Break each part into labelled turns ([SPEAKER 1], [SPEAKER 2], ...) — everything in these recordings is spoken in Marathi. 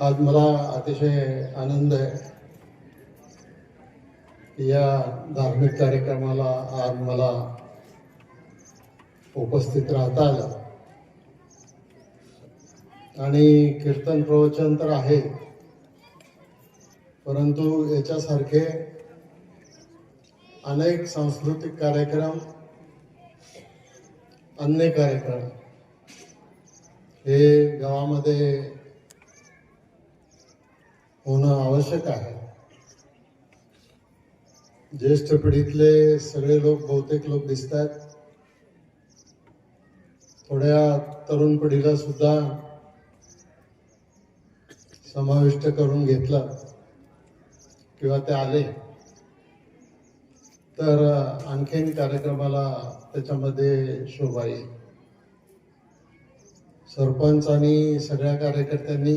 [SPEAKER 1] आज मला अतिशय आनंद आहे. या धार्मिक कार्यक्रमाला आज मला उपस्थित राहता आलं. आणि कीर्तन प्रवचन तर आहे. परंतु याच्यासारखे अनेक सांस्कृतिक कार्यक्रम अन्य कार्यक्रम हे गावामध्ये होणं आवश्यक आहे. ज्येष्ठ पिढीतले सगळे लोक बहुतेक लोक दिसत आहेत थोड्या तरुण पिढीला सुद्धा समाविष्ट करून घेतलं किंवा ते आले. तर आणखीन कार्यक्रमाला त्याच्यामध्ये शोभा येईल सरपंच आणि सगळ्या कार्यकर्त्यांनी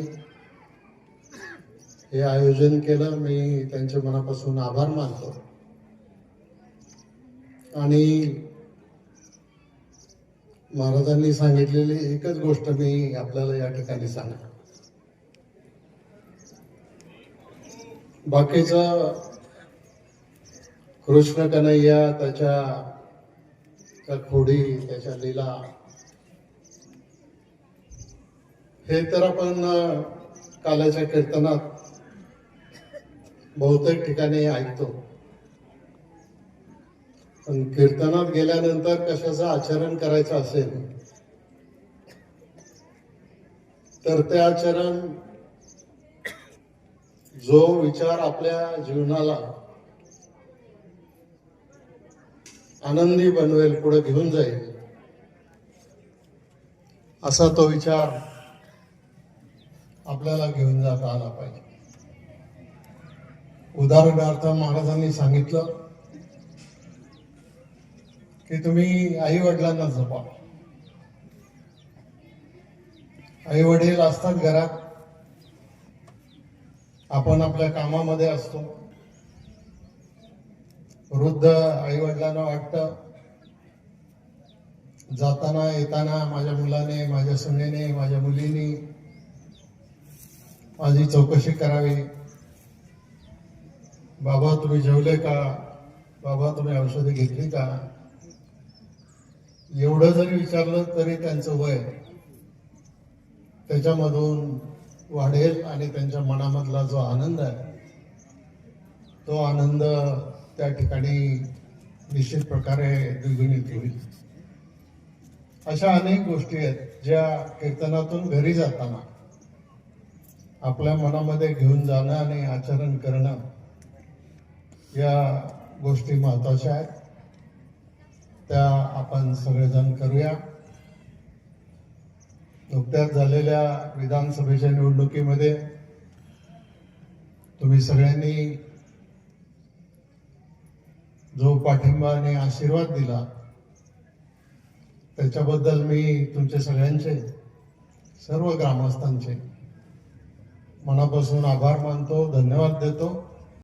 [SPEAKER 1] हे आयोजन केलं मी त्यांच्या मनापासून आभार मानतो. आणि महाराजांनी सांगितलेली एकच गोष्ट मी आपल्याला या ठिकाणी सांगणार बाकीचा कृष्ण कन्हैया त्याच्या त्या खोडी त्याच्या लीला हे तर आपण कालाच्या कीर्तनात बहुतेक ठिकाणी ऐकतो. पण कीर्तनात गेल्यानंतर कशाचं आचरण करायचं असेल? तर ते आचरण जो विचार आपल्या जीवनाला आनंदी बनवेल पुढे घेऊन जाईल असा तो विचार आपल्याला घेऊन जाता आला पाहिजे. उदाहरणार्थ महाराजांनी सांगितलं की तुम्ही आई वडिलांना जपा. आई वडील असतात घरात. आपण आपल्या कामामध्ये असतो. वृद्ध आई वडिलांना वाटतं जाताना येताना माझ्या मुलाने माझ्या सुनेने माझ्या मुलीने माझी चौकशी करावी. बाबा तुम्ही जेवले का? बाबा तुम्ही औषधे घेतली का? एवढं जरी विचारलं तरी त्यांचं वय त्याच्यामधून वाढेल आणि त्यांच्या मनामधला जो आनंद आहे तो आनंद त्या ठिकाणी निश्चित प्रकारे द्विगुणित होईल. अशा अनेक गोष्टी आहेत ज्या कीर्तनातून घरी जाताना आपल्या मनामध्ये घेऊन जाणं आणि आचरण करणं या गोष्टी महत्त्वाच्या आहेत. त्या आपण सगळेजण करूया. नुकत्याच झालेल्या विधानसभेच्या निवडणुकीमध्ये तुम्ही सगळ्यांनी जो पाठिंबा आणि आशीर्वाद दिला त्याच्याबद्दल मी तुमचे सगळ्यांचे सर्व ग्रामस्थांचे मनापासून आभार मानतो धन्यवाद देतो.